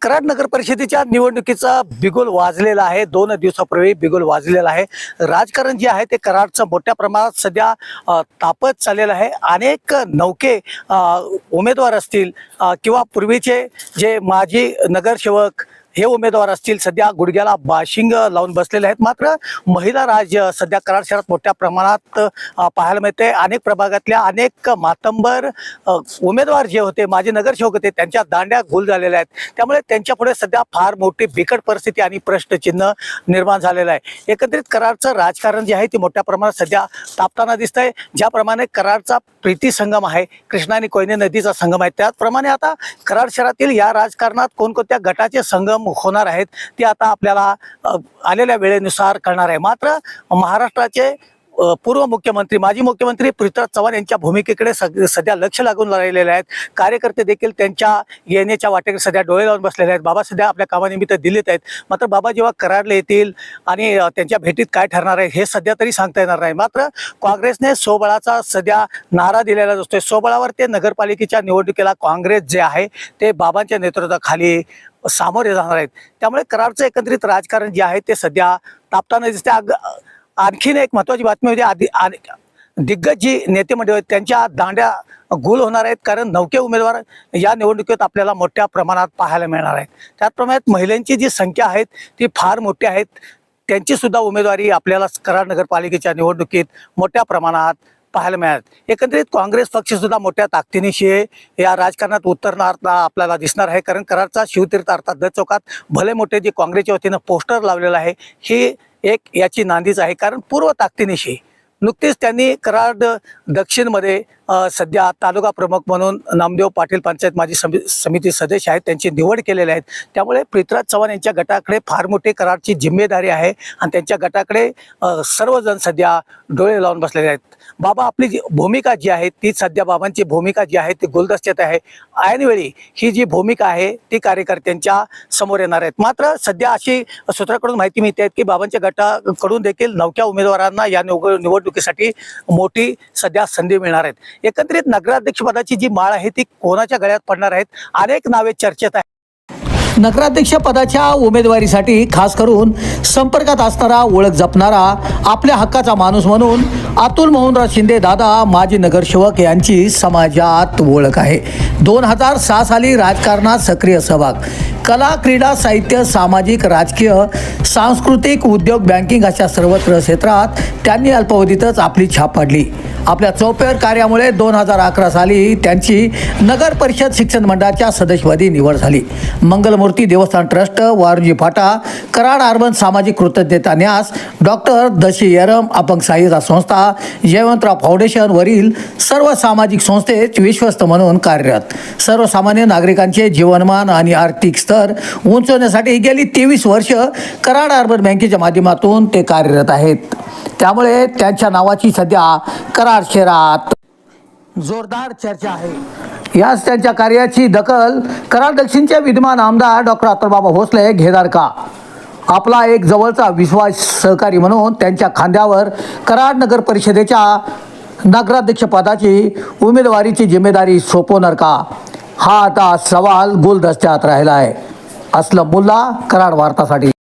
कराड नगर परिषदेच्या निवडणुकीचा बिगुल वाजलेला आहे. दोन दिवसापूर्वी बिगुल वाजलेला आहे. राजकारण जे आहे ते कराडचं मोठ्या प्रमाणात सध्या तापत चाललेलं आहे. अनेक नौके उमेदवार असतील किंवा पूर्वीचे जे माजी नगरसेवक हे उमेदवार असतील सध्या गुडघ्याला बाशिंग लावून बसलेले आहेत. मात्र महिला राज सध्या कराड शहरात मोठ्या प्रमाणात पाहायला मिळते अनेक प्रभागातल्या अनेक मातंबर उमेदवार जे होते माजी नगरसेवक होते त्यांच्या दांड्या गुल झालेल्या आहेत. त्यामुळे त्यांच्यापुढे सध्या फार मोठी बिकट परिस्थिती आणि प्रश्नचिन्ह निर्माण झालेलं आहे. एकत्रित कराडचं राजकारण जे आहे ते मोठ्या प्रमाणात सध्या तापताना दिसत आहे ज्याप्रमाणे कराडचा प्रीती संगम आहे कृष्णा आणि कोयने नदीचा संगम आहे. त्याचप्रमाणे आता कराड शहरातील या राजकारणात कोणकोणत्या गटाचे संगम होणार आहेत ते आता आपल्याला आलेल्या वेळेनुसार कळणार आहे. मात्र महाराष्ट्राचे पूर्व मुख्यमंत्री माजी मुख्यमंत्री पृथ्वीराज चव्हाण यांच्या भूमिकेकडे सध्या लक्ष लागून राहिलेले आहेत. कार्यकर्ते देखील त्यांच्या येण्याच्या वाटेकडे सध्या डोळे लावून बसलेले आहेत. बाबा सध्या आपल्या कामानिमित्त दिल्लीत आहेत. मात्र बाबा जेव्हा कराडला येतील आणि त्यांच्या भेटीत काय ठरणार आहे हे सध्या तरी सांगता येणार नाही. मात्र काँग्रेसने सोबळाचा सध्या नारा दिलेला असतोय सोबळावर ते नगरपालिकेच्या निवडणुकीला काँग्रेस जे आहे ते बाबांच्या नेतृत्वाखाली सामोरे जाणार आहेत. त्यामुळे कराडचं एकत्रित राजकारण जे आहे ते सध्या तापताना दिसते अग आणखीन एक महत्वाची बातमी होती आधी आणि दिग्गज जी नेते मंडळी आहेत त्यांच्या दांड्या गुल होणार आहेत कारण नौके उमेदवार या निवडणुकीत आपल्याला मोठ्या प्रमाणात पाहायला मिळणार आहेत. त्याचप्रमाणे महिलांची जी संख्या आहे ती फार मोठी आहेत. त्यांची सुद्धा उमेदवारी आपल्याला कराड नगरपालिकेच्या निवडणुकीत मोठ्या प्रमाणात पाहायला मिळाल एकंदरीत काँग्रेस पक्षसुद्धा मोठ्या ताकदीनिशी या राजकारणात उतरणार आपल्याला दिसणार आहे कारण कराडचा शिवतीर्थ अर्थात दत्त चौकात भले मोठे जे काँग्रेसच्या वतीनं पोस्टर लावलेलं आहे ही एक याची नांदीच आहे. कारण पूर्व ताकदीनिशी नुकतीच त्यांनी कराड दक्षिणमध्ये सध्या तालुका प्रमुख म्हणून नामदेव पाटील पंचायत माजी समि समिती सदस्य आहेत. त्यांची निवड केलेली आहेत त्यामुळे पृथ्वीराज चव्हाण यांच्या गटाकडे फार मोठी कराडची जिम्मेदारी आहे आणि त्यांच्या गटाकडे सर्वजण सध्या डोळे लावून बसलेले आहेत. बाबा आपली जी भूमिका जी आहे ती सध्या बाबांची भूमिका जी आहे ती गुलदस्त्यात आहे. ऐनवेळी ही जी भूमिका आहे ती कार्यकर्त्यांच्या समोर येणार आहेत. मात्र सध्या अशी सूत्राकडून माहिती मिळते की बाबांच्या गटाकडून देखील नवक्या उमेदवारांना या निव निवडणुकीसाठी मोठी सध्या संधी मिळणार आहेत. एकत्रित नगराध्यक्षपदाची जी माळ आहे ती कोणाच्या गळ्यात पडणार आहेत? अनेक नावे चर्चेत आहेत. नगराध्यक्ष पदाच्या उमेदवारीसाठी खास करून संपर्कात असणारा ओळख जपणारा आपल्या हक्काचा माणूस म्हणून अतुल मोहनराव शिंदे दादा माजी नगरसेवक यांची समाजात ओळख आहे. दोन हजार सहा साली राजकारणात सक्रिय सहभाग कला क्रीडा साहित्य सामाजिक राजकीय सांस्कृतिक उद्योग बँकिंग अशा सर्वत्र क्षेत्रात त्यांनी अल्पावधीतच आपली छाप पाडली. आपल्या चौपेर कार्यामुळे दोन हजार अकरा साली त्यांची नगर परिषद शिक्षण मंडळाच्या सदस्यपदी निवड झाली. मंगलमूर्ती देवस्थान ट्रस्ट वारुजी फाटा कराड अर्बन सामाजिक कृतज्ञता न्यास डॉक्टर दशी यरम अपंग सहाय्यता संस्था जयवंतराव फाउंडेशनवरील सर्व सामाजिक संस्थेत विश्वस्त म्हणून कार्यरत. सर्वसामान्य नागरिकांचे जीवनमान आणि आर्थिक स्तर उंचवण्यासाठी गेली तेवीस वर्ष कराड अर्बन बँकेच्या माध्यमातून ते कार्यरत आहेत. त्यामुळे त्यांच्या नावाची सध्या कराड शहरात. जोरदार चर्चा आहे. याच त्यांच्या कार्याची दखल कराड दक्षिणचे विद्यमान आमदार डॉक्टर अतुलबाबा भोसले घेणार का? आपला एक जवळचा विश्वास सहकारी म्हणून त्यांच्या खांद्यावर कराड नगर परिषदेच्या नगराध्यक्षपदाची उमेदवारीची जिम्मेदारी सोपवणार का? हा आता सवाल गुलदस्त्यात राहिला आहे असलं मुल्ला कराड वार्तासाठी.